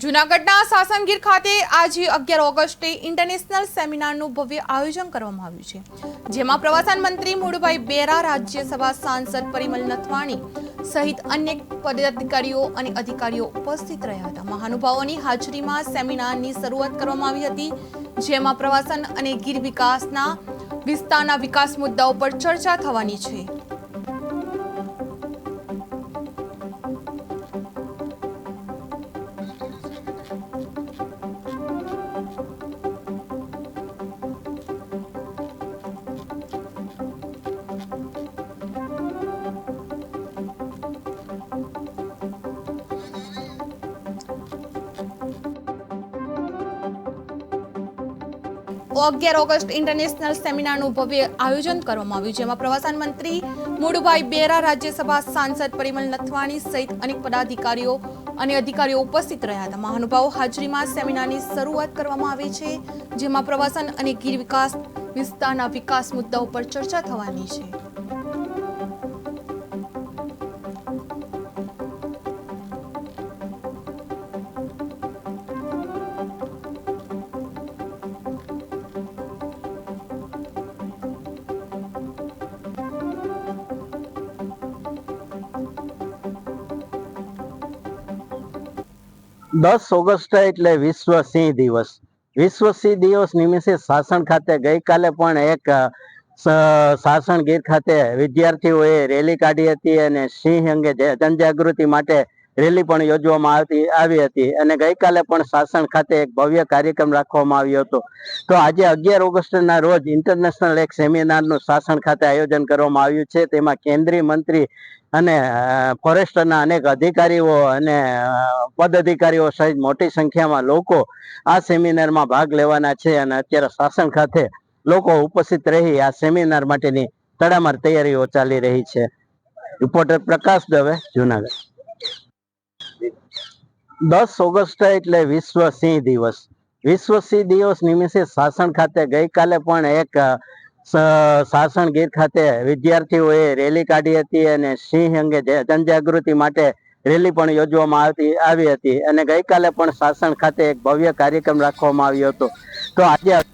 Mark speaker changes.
Speaker 1: જૂનાગઢના સાસણગીર ખાતે આજે અગિયાર ઓગસ્ટે ઇન્ટરનેશનલ સેમિનારનું ભવ્ય આયોજન કરવામાં આવ્યું છે, જેમાં પ્રવાસન મંત્રી મુળુભાઈ બેરા, રાજ્યસભા સાંસદ પરિમલ નથવાણી સહિત અનેક પદાધિકારીઓ અને અધિકારીઓ ઉપસ્થિત રહ્યા હતા. મહાનુભાવોની હાજરીમાં સેમિનારની શરૂઆત કરવામાં આવી હતી, જેમાં પ્રવાસન અને ગીર વિકાસના વિસ્તારના વિકાસ મુદ્દાઓ પર ચર્ચા થવાની છે. અગિયાર ઓગસ્ટ ઇન્ટરનેશનલ સેમિનારનું ભવ્ય આયોજન કરવામાં આવ્યું, જેમાં પ્રવાસન મંત્રી મુળુભાઈ બેરા, રાજ્યસભા સાંસદ પરિમલ નથવાણી સહિત અનેક પદાધિકારીઓ અને અધિકારીઓ ઉપસ્થિત રહ્યા હતા. મહાનુભાવો હાજરીમાં સેમિનારની શરૂઆત કરવામાં આવી છે, જેમાં પ્રવાસન અને ગીર વિકાસ વિસ્તારના વિકાસ મુદ્દાઓ પર ચર્ચા થવાની છે.
Speaker 2: દસ ઓગસ્ટ એટલે વિશ્વ સિંહ દિવસ. વિશ્વ સિંહ દિવસ નિમિત્તે સાસણ ખાતે ગઈકાલે પણ એક સાસણ ગીર ખાતે વિદ્યાર્થીઓએ રેલી કાઢી હતી અને સિંહ અંગે જનજાગૃતિ માટે રેલી પણ યોજવામાં આવતી, આવી હતી. અને ગઈકાલે પણ સાસણ ખાતે એક ભવ્ય કાર્યક્રમ રાખવામાં આવ્યો હતો. તો આજે અગિયાર ઓગસ્ટના રોજ ઇન્ટરનેશનલ એક સેમિનારનું સાસણ ખાતે આયોજન કરવામાં આવ્યું છે. તેમાં કેન્દ્રીય મંત્રી અને ફોરેસ્ટના અનેક અધિકારીઓ અને પદાધિકારીઓ સહિત મોટી સંખ્યામાં લોકો આ સેમિનારમાં ભાગ લેવાના છે. અને અત્યારે શાસન ખાતે લોકો ઉપસ્થિત રહી આ સેમિનાર માટેની તડામાર તૈયારીઓ ચાલી રહી છે. રિપોર્ટર પ્રકાશ દવે, જુનાગઢ. દસ ઓગસ્ટ એટલે વિશ્વ સિંહ દિવસ. વિશ્વ સિંહ દિવસ નિમિત્તે સાસણ ખાતે ગઈકાલે પણ એક સાસણ ગીર ખાતે વિદ્યાર્થીઓએ રેલી કાઢી હતી અને સિંહ અંગે જનજાગૃતિ માટે રેલી પણ યોજવામાં આવતી, આવી હતી. અને ગઈકાલે પણ સાસણ ખાતે એક ભવ્ય કાર્યક્રમ રાખવામાં આવ્યો હતો. તો આજે